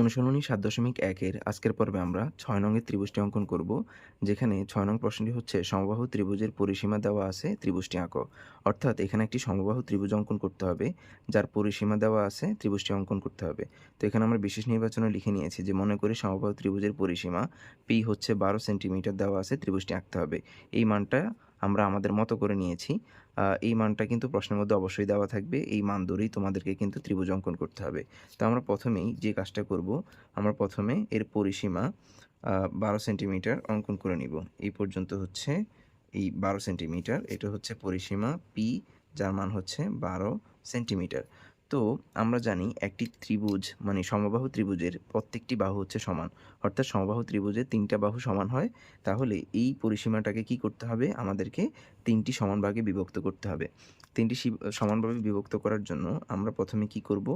অনুশীলনী সাত দশমিক একের আজকের পর্বে আমরা ছয় নংয়ের ত্রিভুজটি অঙ্কন করব, যেখানে ছয় নং প্রশ্নটি হচ্ছে, সমবাহু ত্রিভুজের পরিসীমা দেওয়া আছে ত্রিভুজটি আঁকো। অর্থাৎ এখানে একটি সমবাহু ত্রিভুজ অঙ্কন করতে হবে, যার পরিসীমা দেওয়া আছে ত্রিভুজটি অঙ্কন করতে হবে। তো এখানে আমরা বিশেষ নির্বাচনে লিখে নিয়েছি যে, মনে করি সমবাহু ত্রিভুজের পরিসীমা পি হচ্ছে বারো সেন্টিমিটার দেওয়া আছে ত্রিভুজটি আঁকতে হবে। এই মানটা আমরা আমাদের মতো করে নিয়েছি। এই মানটা কিন্তু প্রশ্নের মধ্যে অবশ্যই দেওয়া থাকবে। এই মান ধরেই তোমাদেরকে কিন্তু ত্রিভুজ অঙ্কন করতে হবে। তো আমরা প্রথমেই যে কাজটা করব, আমরা প্রথমে এর পরিসীমা বারো সেন্টিমিটার অঙ্কন করে নিব। এই পর্যন্ত হচ্ছে এই বারো সেন্টিমিটার। এটা হচ্ছে পরিসীমা পি যার মান হচ্ছে বারো সেন্টিমিটার। তো আমরা জানি একটি ত্রিভুজ মানে সমবাহু ত্রিভুজের প্রত্যেকটি বাহু হচ্ছে সমান। অর্থাৎ সমবাহু ত্রিভুজের তিনটা বাহু সমান হয়, তাহলে এই পরিসীমাটাকে কি করতে হবে? আমাদেরকে তিনটি সমান ভাগে বিভক্ত করতে হবে। তিনটি সমানভাবে বিভক্ত করার জন্য আমরা প্রথমে কি করব?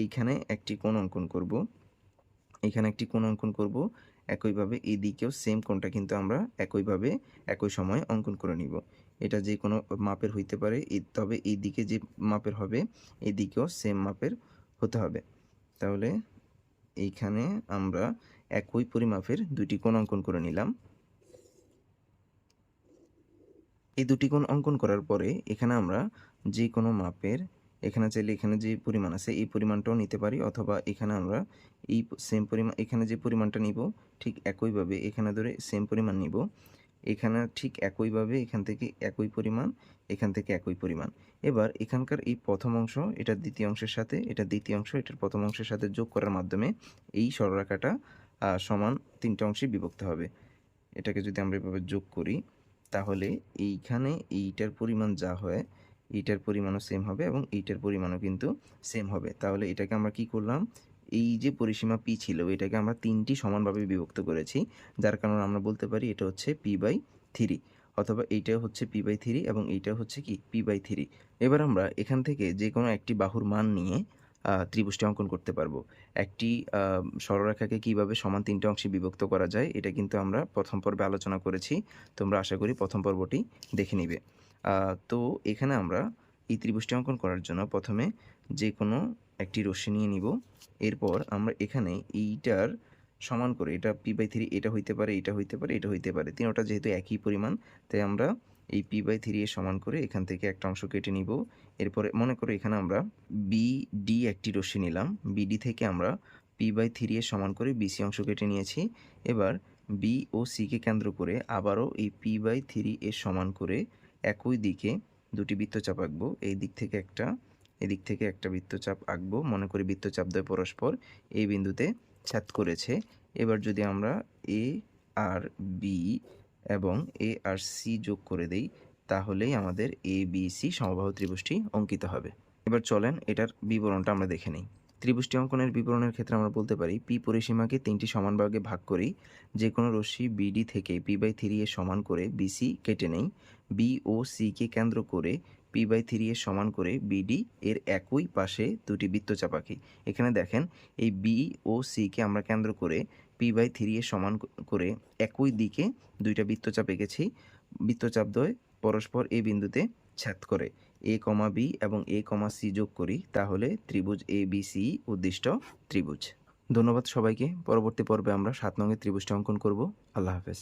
এইখানে একটি কোণ অঙ্কন করব। এখানে একটি কোণ অঙ্কন করব। একইভাবে এই দিকেও সেম কোণটা কিন্তু আমরা একইভাবে একই সময় অঙ্কন করে নিব। এটা যে কোনো মাপের হইতে পারে। তবে এই দিকে যে মাপের হবে, এই দিকেও সেম মাপের হতে হবে। তাহলে এইখানে আমরা একই পরিমাপের দুটি কোণ অঙ্কন করে নিলাম। এই দুটি কোণ অঙ্কন করার পরে এখানে আমরা যে কোনো মাপের, এখানে চাইলে এখানে যে পরিমাণ আছে, এই পরিমাণটাও নিতে পারি। অথবা এখানে আমরা এই সেম পরিমাণ এখানে যে পরিমাণটা নিব, ঠিক একইভাবে এখানে ধরে সেম পরিমাণ নিব। এখানে ঠিক একইভাবে এখান থেকে একই পরিমাণ, এখান থেকে একই পরিমাণ। এবার এখানকার এই প্রথম অংশ, এটা দ্বিতীয় অংশের সাথে, এটা দ্বিতীয় অংশ, এটার প্রথম অংশের সাথে যোগ করার মাধ্যমে এই সরলরেখাটা সমান তিনটা অংশে বিভক্ত হবে। এটাকে যদি আমরা এভাবে যোগ করি, তাহলে এইখানে এইটার পরিমাণ যা হয়, এইটার পরিমাণও সেম হবে এবং এইটার পরিমাণও কিন্তু সেম হবে। তাহলে এটাকে আমরা কি করলাম? এই যে পরিসীমা পি ছিল, এটাকে আমরা তিনটি সমানভাবে বিভক্ত করেছি। যার কারণে আমরা বলতে পারি এটা হচ্ছে পি বাই থ্রি অথবা এইটা হচ্ছে পি বাই থ্রি এবং এইটা হচ্ছে কি পি বাই থ্রি এবার আমরা এখান থেকে যে কোনো একটি বাহুর মান নিয়ে ত্রিভুজটি অঙ্কন করতে পারব। একটি সরলরেখাকে কীভাবে সমান তিনটে অংশে বিভক্ত করা যায়, এটা কিন্তু আমরা প্রথম পর্বে আলোচনা করেছি। তোমরা আশা করি প্রথম পর্বটি দেখে নিবে। তো এখানে আমরা এই ত্রিভুজটি অঙ্কন করার জন্য প্রথমে যে কোনো একটি রশ্মি নিয়ে নিব। এরপর আমরা এখানে এইটার সমান করে, এটা পি বাই থ্রি এটা হইতে পারে, এটা হইতে পারে, এটা হইতে পারে, তিনটা যেহেতু একই পরিমাণ, তাই আমরা এই পি বাই থ্রি এর সমান করে এখান থেকে একটা অংশ কেটে নিব। এরপরে মনে করো এখানে আমরা বি ডি একটি রশ্মি নিলাম। বিডি থেকে আমরা পি বাই থ্রি এর সমান করে বিসি অংশ কেটে নিয়েছি। এবার বি ও সিকে কেন্দ্র করে আবারও এই পি বাই থ্রি এর সমান করে একই দিকে দুটি বৃত্তচাপ আঁকবো এই দিক থেকে একটা এদিক থেকে একটা বৃত্তচাপ আঁকবো। মনে করি বৃত্তচাপ দ্বয় পরস্পর এই বিন্দুতে ছাদ করেছে। এবার যদি আমরা এ আর বি এবং এ আর সি যোগ করে দেই, তাহলেই আমাদের এ, বি, সি সমবাহু ত্রিভুজটি অঙ্কিত হবে। এবার চলেন এটার বিবরণটা আমরা দেখে নিই। ত্রিভুজটি অঙ্কনের বিবরণের ক্ষেত্রে আমরা বলতে পারি পি পরিসীমাকে তিনটি সমান ভাগে ভাগ করি। যে কোনো রশ্মি বিডি থেকে পি বাই থ্রি এ সমান করে বিসি কেটে নেই। বি ও সিকে কেন্দ্র করে পি বাই থ্রি এর সমান করে বিডি এর একই পাশে দুটি বৃত্তচাপ আঁকি। এখানে দেখেন, এই বি ও সিকে আমরা কেন্দ্র করে পি বাই থ্রি এর সমান করে একই দিকে দুইটা বৃত্তচাপ এঁকেছি। বৃত্তচাপ দ্বয় পরস্পর এই বিন্দুতে ছেদ করে এ কমা বি এবং এ কমা সি যোগ করি, তাহলে ত্রিভুজ এ বি সি উদ্দিষ্ট ত্রিভুজ। ধন্যবাদ সবাইকে। পরবর্তী পর্বে আমরা সাত নঙের ত্রিভুজটি অঙ্কন করব। আল্লাহ হাফেজ।